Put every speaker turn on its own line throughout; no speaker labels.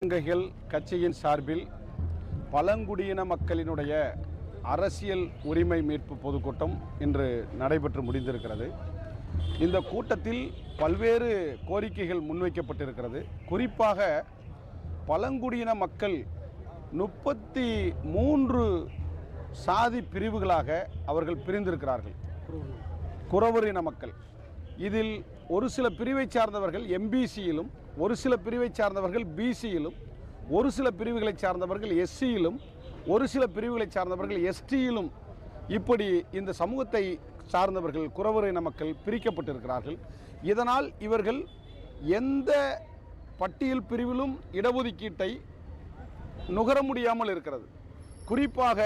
இலங்கைகள் கட்சியின் சார்பில் பழங்குடியின மக்களினுடைய அரசியல் உரிமை மீட்பு பொதுக்கூட்டம் இன்று நடைபெற்று முடிந்திருக்கிறது. இந்த கூட்டத்தில் பல்வேறு கோரிக்கைகள் முன்வைக்கப்பட்டிருக்கிறது. குறிப்பாக பழங்குடியின மக்கள் முப்பத்தி மூன்று சாதி பிரிவுகளாக அவர்கள் பிரிந்திருக்கிறார்கள். குறவரின மக்கள். இதில் ஒரு சில பிரிவை சார்ந்தவர்கள் எம்பிசியிலும் ஒரு சில பிரிவை சார்ந்தவர்கள் பிசியிலும் ஒரு சில பிரிவுகளை சார்ந்தவர்கள் எஸ்சியிலும் ஒரு சில பிரிவுகளை சார்ந்தவர்கள் எஸ்டியிலும் இப்படி இந்த சமூகத்தை சார்ந்தவர்கள் குறவரின மக்கள் பிரிக்கப்பட்டிருக்கிறார்கள். இதனால் இவர்கள் எந்த பட்டியல் பிரிவிலும் இடஒதுக்கீட்டை நுகர முடியாமல் இருக்கிறது. குறிப்பாக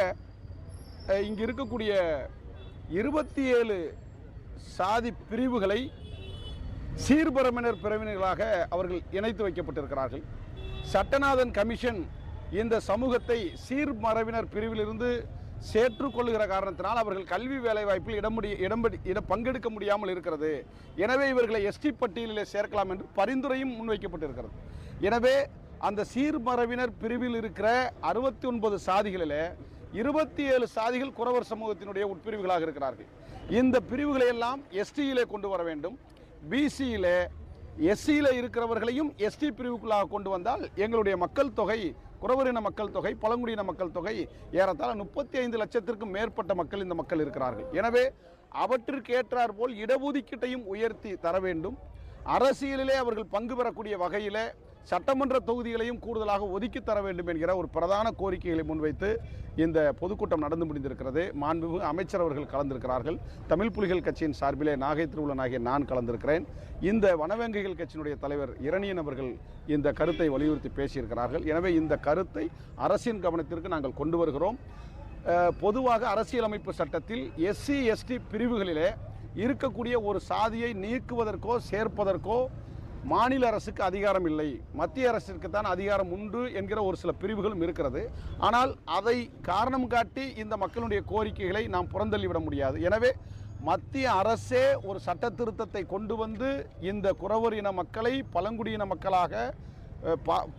இங்கு இருக்கக்கூடிய இருபத்தி ஏழு சாதி பிரிவுகளை சீர்பரமினர் பிரிவினர்களாக அவர்கள் இணைத்து வைக்கப்பட்டிருக்கிறார்கள். சட்டநாதன் கமிஷன் இந்த சமூகத்தை சீர்மரபினர் பிரிவிலிருந்து சேற்றுக்கொள்ளுகிற காரணத்தினால் அவர்கள் கல்வி வேலைவாய்ப்பில் இடம் முடி இடம்படி இட பங்கெடுக்க முடியாமல் இருக்கிறது. எனவே இவர்களை எஸ்டி பட்டியலிலே சேர்க்கலாம் என்று பரிந்துரையும் முன்வைக்கப்பட்டிருக்கிறது. எனவே அந்த சீர்மரபினர் பிரிவில் இருக்கிற அறுபத்தி ஒன்பது சாதிகளில் இருபத்தி ஏழு சாதிகள் குறவர் சமூகத்தினுடைய உட்பிரிவுகளாக இருக்கிறார்கள். இந்த பிரிவுகளை எல்லாம் எஸ்டியிலே கொண்டு வர வேண்டும். பிசியில் எஸ்சியில் இருக்கிறவர்களையும் எஸ்டி பிரிவுக்குள்ளாக கொண்டு வந்தால் எங்களுடைய மக்கள் தொகை குறவரின மக்கள் தொகை பழங்குடியின மக்கள் தொகை ஏறத்தாழ முப்பத்தி ஐந்து லட்சத்திற்கும் மேற்பட்ட மக்கள் இந்த மக்கள் இருக்கிறார்கள். எனவே அவற்றிற்கு ஏற்றார் போல் இடஒதுக்கீட்டையும் உயர்த்தி தர வேண்டும். அரசியலிலே அவர்கள் பங்கு பெறக்கூடிய வகையிலே சட்டமன்ற தொகுதிகளையும் கூடுதலாக ஒதுக்கி தர வேண்டும் என்கிற ஒரு பிரதான கோரிக்கைகளை முன்வைத்து இந்த பொதுக்கூட்டம் நடந்து முடிந்திருக்கிறது. மாண்புமிகு அமைச்சர் அவர்கள் கலந்திருக்கிறார்கள். தமிழ் புலிகள் கட்சியின் சார்பிலே நாகை திருவுளன் ஆகிய நான் கலந்திருக்கிறேன். இந்த வனவேங்கைகள் கட்சியினுடைய தலைவர் இரணியன் அவர்கள் இந்த கருத்தை வலியுறுத்தி பேசியிருக்கிறார்கள். எனவே இந்த கருத்தை அரசின் கவனத்திற்கு நாங்கள் கொண்டு வருகிறோம். பொதுவாக அரசியலமைப்பு சட்டத்தில் எஸ்சி எஸ்டி பிரிவுகளிலே இருக்கக்கூடிய ஒரு சாதியை நீக்குவதற்கோ சேர்ப்பதற்கோ மாநில அரசுக்கு அதிகாரம் இல்லை. மத்திய அரசிற்கு தான் அதிகாரம் உண்டு என்கிற ஒரு சில பிரிவுகளும் இருக்கிறது. ஆனால் அதை காரணம் காட்டி இந்த மக்களுடைய கோரிக்கைகளை நாம் புறந்தள்ளிவிட முடியாது. எனவே மத்திய அரசே ஒரு சட்ட திருத்தத்தை கொண்டு வந்து இந்த குறவர் இன மக்களை பழங்குடியின மக்களாக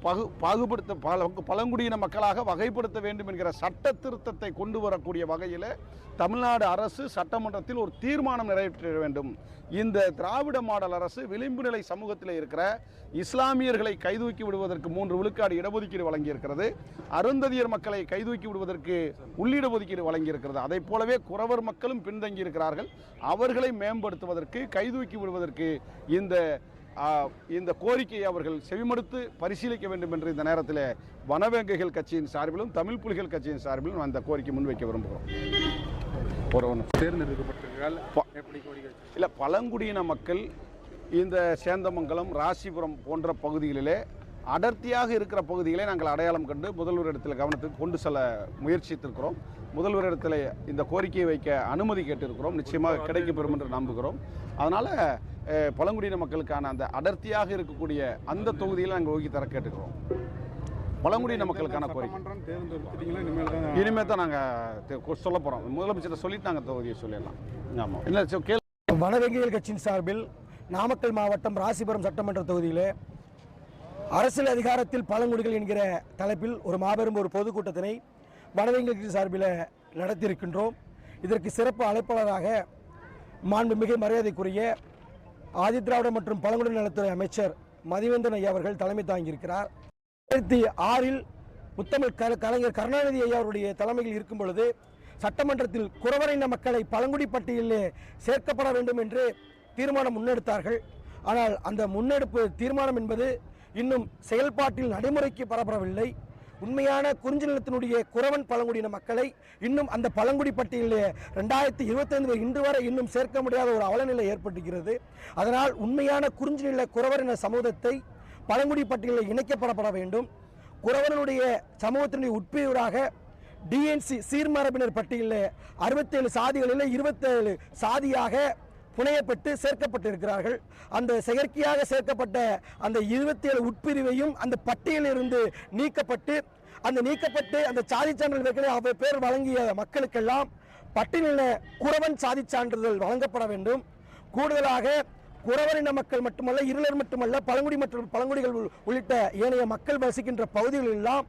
பகு பாகுபடுத்த பல பழங்குடியின மக்களாக வகைப்படுத்த வேண்டும் என்கிற சட்ட திருத்தத்தை கொண்டு வரக்கூடிய வகையில் தமிழ்நாடு அரசு சட்டமன்றத்தில் ஒரு தீர்மானம் நிறைவேற்ற வேண்டும். இந்த திராவிட மாடல் அரசு விளிம்பு நிலை சமூகத்தில் இருக்கிற இஸ்லாமியர்களை கைதூக்கி விடுவதற்கு மூன்று விழுக்காடு இடஒதுக்கீடு வழங்கியிருக்கிறது. அருந்ததியர் மக்களை கைதூக்கி விடுவதற்கு உள்ளிடஒதுக்கீடு வழங்கியிருக்கிறது. அதைப் போலவே குறவர் மக்களும் பின்தங்கி இருக்கிறார்கள் அவர்களை மேம்படுத்துவதற்கு கைதூக்கி விடுவதற்கு இந்த இந்த கோரிக்கையை அவர்கள் செவிமடுத்து பரிசீலிக்க வேண்டும் என்று இந்த நேரத்தில் வனவேங்கைகள் கட்சியின் சார்பிலும் தமிழ் புலிகள் கட்சியின் சார்பிலும் அந்த கோரிக்கை முன்வைக்க விரும்புகிறோம். ஒரு ஒன்று
தேர்ந்தெடுக்கப்பட்டிருக்கால்
ப-
எப்படி கோரிக்கை வச்சு?
இல்லை பழங்குடியின மக்கள் இந்த சேந்தமங்கலம் ராசிபுரம் போன்ற பகுதிகளிலே அடர்த்தியாக இருக்கிற பகுதிகளை நாங்கள் அடையாளம் கண்டு முதல்வர் இடத்துல கவனத்துக்கு கொண்டு செல்ல முயற்சித்திருக்கிறோம். முதல்வர் இடத்துல இந்த கோரிக்கையை வைக்க அனுமதி கேட்டிருக்கிறோம். நிச்சயமாக கிடைக்க பெறும் என்று நம்புகிறோம். அதனால் பழங்குடியின மக்களுக்கான அந்த அடர்த்தியாக இருக்கக்கூடிய அந்த தொகுதியில் நாங்கள் ஒதுக்கி தர கேட்டுக்கிறோம். பழங்குடியின மக்களுக்கான கோரிக்கை.
இனிமேல் தான்
நாங்கள் சொல்ல போகிறோம் முதலமைச்சர் சொல்லிட்டு நாங்கள் தொகுதியை சொல்லிடலாம். ஆமாம் இல்லை
வனவெங்கியல் கட்சியின் சார்பில் நாமக்கல் மாவட்டம் ராசிபுரம் சட்டமன்ற தொகுதியிலே அரசியல் அதிகாரத்தில் பழங்குடிகள் என்கிற தலைப்பில் ஒரு மாபெரும் ஒரு பொதுக்கூட்டத்தினை வனவெங்கியல் கட்சி சார்பில் நடத்தியிருக்கின்றோம். இதற்கு சிறப்பு அழைப்பாளராக மாண்புமிகு மரியாதைக்குரிய ஆதித்ராவிட மற்றும் பழங்குடி நலத்துறை அமைச்சர் மதிவேந்தன் ஐயா அவர்கள் தலைமை தாங்கியிருக்கிறார். ரெண்டாயிரத்தி ஆறில் முத்தமிழ் கல கலைஞர் கருணாநிதி ஐயா அவருடைய தலைமையில் இருக்கும் பொழுது சட்டமன்றத்தில் குறவரின மக்களை பழங்குடி பட்டியலிலே சேர்க்கப்பட வேண்டும் என்று தீர்மானம் முன்னெடுத்தார்கள். ஆனால் அந்த முன்னெடுப்பு தீர்மானம் என்பது இன்னும் செயல்பாட்டில் நடைமுறைக்கு பரப்படவில்லை உண்மையான குறிஞ்சி நிலத்தினுடைய குறவன் பழங்குடியின மக்களை இன்னும் அந்த பழங்குடி பட்டியலிலே ரெண்டாயிரத்தி இருபத்தைந்து இன்று வரை இன்னும் சேர்க்க முடியாத ஒரு அவலநிலை ஏற்பட்டிருக்கிறது. அதனால் உண்மையான குறிஞ்சி நில குறவரின சமூகத்தை பழங்குடி பட்டியலில் இணைக்கப்படப்பட வேண்டும். குறவனுடைய சமூகத்தினுடைய உட்பிரிவராக டிஎன்சி சீர்மரபினர் பட்டியலில் அறுபத்தேழு சாதிகளில் இருபத்தேழு சாதியாக புனையப்பட்டு சேர்க்கப்பட்டிருக்கிறார்கள். அந்த செயற்கையாக சேர்க்கப்பட்ட அந்த இருபத்தி ஏழு உட்பிரிவையும் அந்த பட்டியலிலிருந்து நீக்கப்பட்டு அந்த நீக்கப்பட்டு அந்த சாதி சான்றிதழ் வைக்கலே அவர் பேர் வழங்கிய மக்களுக்கெல்லாம் பட்டியலில் குறவன் சாதி சான்றிதழ் வழங்கப்பட வேண்டும். கூடுதலாக குறவரின மக்கள் மட்டுமல்ல இருளர் மட்டுமல்ல பழங்குடி மற்றும் பழங்குடிகள் உள்- உள்ளிட்ட ஏனைய மக்கள் வசிக்கின்ற பகுதிகளெல்லாம்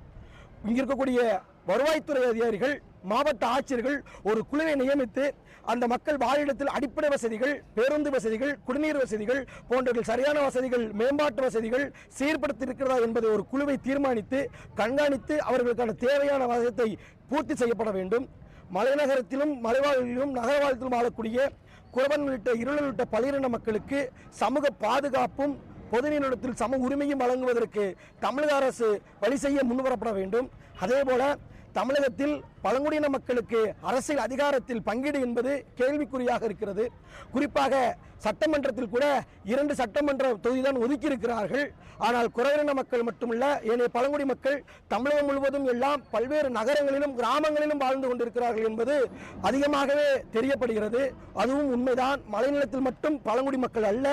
இங்கே இருக்கக்கூடிய வருவாய்த்துறை அதிகாரிகள் மாவட்ட ஆட்சியர்கள் ஒரு குழுவை நியமித்து அந்த மக்கள் வாழிடத்தில் அடிப்படை வசதிகள் பேருந்து வசதிகள் குடிநீர் வசதிகள் போன்றவர்கள் சரியான வசதிகள் மேம்பாட்டு வசதிகள் சீர்படுத்தி இருக்கிறதா என்பதை ஒரு குழுவை தீர்மானித்து கண்காணித்து அவர்களுக்கான தேவையான வசதத்தை பூர்த்தி செய்யப்பட வேண்டும். மலைநகரத்திலும் மலைவாழிலும் நகரவாழத்திலும் வாழக்கூடிய குறவன் உள்ளிட்ட இருள் உள்ளிட்ட பலிரின மக்களுக்கு சமூக பாதுகாப்பும் பொதுநிலத்தில் சம உரிமையும் வழங்குவதற்கு தமிழக அரசு வழி செய்ய முன்வரப்பட வேண்டும். அதேபோல தமிழகத்தில் பழங்குடியின மக்களுக்கு அரசியல் அதிகாரத்தில் பங்கீடு என்பது கேள்விக்குறியாக இருக்கிறது. குறிப்பாக சட்டமன்றத்தில் கூட இரண்டு சட்டமன்ற தொகுதிதான் ஒதுக்கி இருக்கிறார்கள் ஆனால் குறைவின மக்கள் மட்டுமல்ல ஏனைய பழங்குடி மக்கள் தமிழகம் முழுவதும் எல்லாம் பல்வேறு நகரங்களிலும் கிராமங்களிலும் வாழ்ந்து கொண்டிருக்கிறார்கள் என்பது அதிகமாகவே தெரியப்படுகிறது. அதுவும் உண்மைதான். மலைநிலத்தில் மட்டும் பழங்குடி மக்கள் அல்ல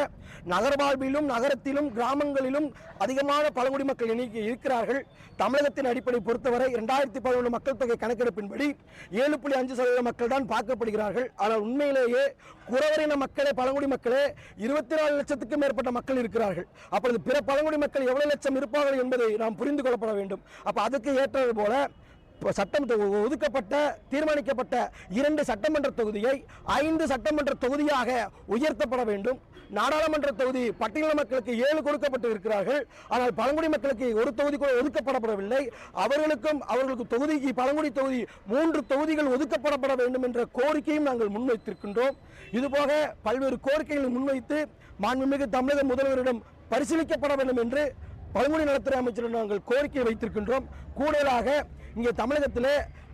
நகர வாழ்விலும் நகரத்திலும் கிராமங்களிலும் அதிகமான பழங்குடி மக்கள் எண்ணிக்கை இருக்கிறார்கள். தமிழகத்தின் அடிப்படை பொறுத்தவரை இரண்டாயிரத்தி பதினொன்று மக்கள் தொகை கணக்கெடுப்பு கணக்கெடுப்பின்படி ஏழு புள்ளி அஞ்சு சதவீத மக்கள் தான் பார்க்கப்படுகிறார்கள். ஆனால் உண்மையிலேயே குறவரின மக்களே பழங்குடி மக்களே இருபத்தி நாலு லட்சத்துக்கும் மேற்பட்ட மக்கள் இருக்கிறார்கள். அப்பொழுது பிற பழங்குடி மக்கள் எவ்வளவு லட்சம் இருப்பார்கள் என்பதை நாம் புரிந்து கொள்ளப்பட வேண்டும். அப்ப அதுக்கு ஏற்றது போல சட்டம் ஒதுக்கப்பட்ட தீர்மானிக்கப்பட்ட இரண்டு சட்டமன்ற தொகுதியை ஐந்து சட்டமன்ற தொகுதியாக உயர்த்தப்பட வேண்டும். நாடாளுமன்ற தொகுதி பட்டியல மக்களுக்கு ஏழு கொடுக்கப்பட்டு இருக்கிறார்கள். ஆனால் பழங்குடி மக்களுக்கு ஒரு தொகுதி கூட ஒதுக்கப்படப்படவில்லை. அவர்களுக்கும் அவர்களுக்கு தொகுதிக்கு பழங்குடி தொகுதி மூன்று தொகுதிகள் ஒதுக்கப்படப்பட வேண்டும் என்ற கோரிக்கையும் நாங்கள் முன்வைத்திருக்கின்றோம். இதுபோக பல்வேறு கோரிக்கைகளை முன்வைத்து மாண்புமிகு தமிழக முதல்வரிடம் பரிசீலிக்கப்பட வேண்டும் என்று பழங்குடி நலத்துறை அமைச்சர் நாங்கள் கோரிக்கை வைத்திருக்கின்றோம். கூடுதலாக இங்கே தமிழகத்தில்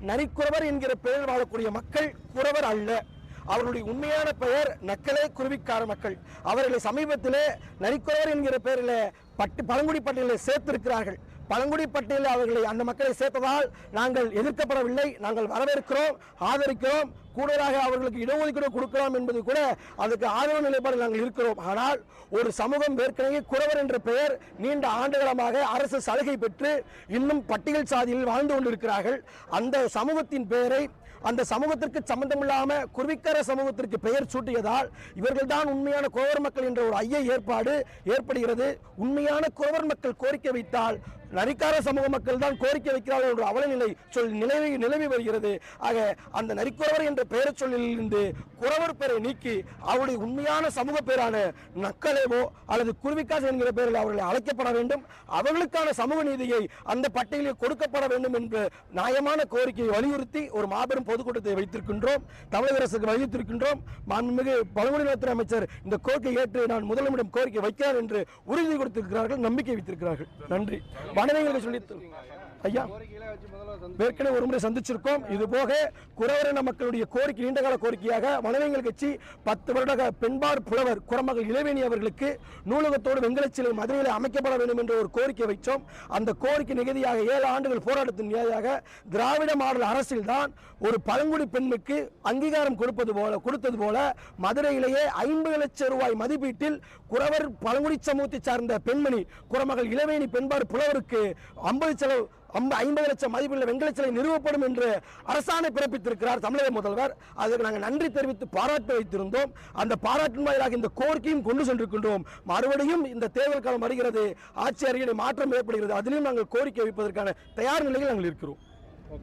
நரிக்குறவர் என்கிற பெயரில் வாழக்கூடிய மக்கள் குறவர் அல்ல. அவர்களுடைய உண்மையான பெயர் நக்கலே குருவிக்கார மக்கள். அவர்களை சமீபத்திலே நரிக்குறவர் என்கிற பெயரில் பட்டு பழங்குடி பட்டியலில் சேர்த்திருக்கிறார்கள். பழங்குடி பட்டியலில் அவர்களை அந்த மக்களை சேர்த்ததால் நாங்கள் எதிர்க்கப்படவில்லை. நாங்கள் வரவேற்கிறோம் ஆதரிக்கிறோம். கூடுதலாக அவர்களுக்கு இடஒதுக்கீடு கொடுக்கலாம் என்பது கூட அதுக்கு ஆதரவு நிலைப்பாடு நாங்கள் இருக்கிறோம். ஆனால் ஒரு சமூகம் ஏற்கனவே குறவர் என்ற பெயர் நீண்ட ஆண்டுகளமாக அரசு சலுகை பெற்று இன்னும் பட்டியல் சாதியில் வாழ்ந்து கொண்டிருக்கிறார்கள். அந்த சமூகத்தின் பெயரை அந்த சமூகத்திற்கு சம்பந்தமில்லாம குருவிக்கார சமூகத்திற்கு பெயர் சூட்டியதால் இவர்கள்தான் உண்மையான குறவர் மக்கள் என்ற ஒரு ஐய ஏற்பாடு ஏற்படுகிறது. உண்மையான குறவர் மக்கள் கோரிக்கை வைத்தால் நரிக்கார சமூக மக்கள் தான் கோரிக்கை வைக்கிறார்கள் என்ற அவலநிலை சொல் நிலவி நிலவி வருகிறது. ஆக அந்த நரிக்குறவர் என்ற பெயர் சொல்லிலிருந்து குறவர் பெயரை நீக்கி அவருடைய உண்மையான சமூக பேரான நக்கலேவோ அல்லது குருவிக்காஸ் என்கிற பெயரில் அவர்களை அழைக்கப்பட வேண்டும். அவர்களுக்கான சமூக நீதியை அந்த பட்டியலில் கொடுக்கப்பட வேண்டும் என்று நியாயமான கோரிக்கையை வலியுறுத்தி ஒரு மாபெரும் பொதுக்கூட்டத்தை வைத்திருக்கின்றோம். தமிழக அரசுக்கு வலியுறுத்திருக்கின்றோம் மாண்புமிகு பழங்குடி நலத்துறை அமைச்சர் இந்த கோரிக்கை ஏற்று நான் முதலமிடம் கோரிக்கை வைக்கிறார் என்று உறுதி கொடுத்திருக்கிறார்கள் நம்பிக்கை வைத்திருக்கிறார்கள். நன்றி. வனவியங்களுக்கு சொல்லி ஐயா ஏற்கனவே ஒரு முறை சந்திச்சிருக்கோம். இது போக குறவரின மக்களுடைய கோரிக்கை நீண்டகால கோரிக்கையாக வனவியல் கட்சி பத்து வருட பெண்பார் புலவர் குரமகள் இளவேணி அவர்களுக்கு நூலகத்தோடு வெங்கலச்சிலை மதுரையில் அமைக்கப்பட வேண்டும் என்ற ஒரு கோரிக்கை வைத்தோம். அந்த கோரிக்கை நிகதியாக ஏழு ஆண்டுகள் போராட்டத்தின் நிலையாக திராவிட மாடல் அரசில் தான் ஒரு பழங்குடி பெண்ணுக்கு அங்கீகாரம் கொடுப்பது போல கொடுத்தது போல மதுரையிலேயே ஐம்பது லட்சம் ரூபாய் மதிப்பீட்டில் குறவர் பழங்குடி சமூகத்தை சார்ந்த பெண்மணி குரமகள் இளவேணி பெண்பார் புலவருக்கு ஐம்பது செலவு ஐம்பது லட்சம் மதிப்புள்ள வெங்கல சிலை நிறுவப்படும் என்று அரசாணை பிறப்பித்திருக்கிறார் தமிழக முதல்வர். அதற்கு நாங்கள் நன்றி தெரிவித்து பாராட்டு வைத்திருந்தோம். அந்த பாராட்டின் வாயிலாக இந்த கோரிக்கையும் கொண்டு சென்றிருக்கின்றோம். மறுபடியும் இந்த தேர்தல் காலம் வருகிறது. ஆட்சி அறிக்கை மாற்றம் ஏற்படுகிறது. அதிலும் நாங்கள் கோரிக்கை வைப்பதற்கான தயார் நிலையில் நாங்கள் இருக்கிறோம்.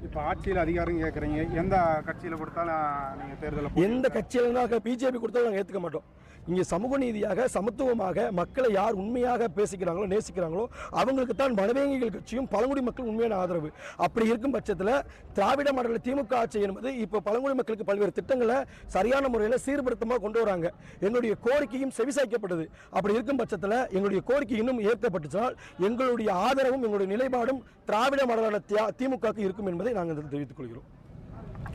இப்போ ஆட்சியில் அதிகாரம் கேட்குறீங்க எந்த கட்சியில் கொடுத்தாலும் நீங்கள் தேர்தலில்
எந்த கட்சியில பிஜேபி கொடுத்தாலும் நாங்கள் ஏற்றுக்க மாட்டோம். இங்கே சமூக நீதியாக சமத்துவமாக மக்களை யார் உண்மையாக பேசிக்கிறாங்களோ நேசிக்கிறாங்களோ அவங்களுக்கு தான் வனவேங்கிகள் கட்சியும் பழங்குடி மக்கள் உண்மையான ஆதரவு. அப்படி இருக்கும் பட்சத்தில் திராவிட மாடல திமுக ஆட்சி என்பது இப்போ பழங்குடி மக்களுக்கு பல்வேறு திட்டங்களை சரியான முறையில் சீர்படுத்தமாக கொண்டு வராங்க. எங்களுடைய கோரிக்கையும் செவிசாய்க்கப்பட்டது. அப்படி இருக்கும் பட்சத்தில் எங்களுடைய கோரிக்கை இன்னும் ஏற்கப்பட்டுச்சால் எங்களுடைய ஆதரவும் எங்களுடைய நிலைப்பாடும் திராவிட மாடலான திமுகவுக்கு இருக்கும் என்பதை நாங்கள் தெரிவித்துக் கொள்கிறோம்.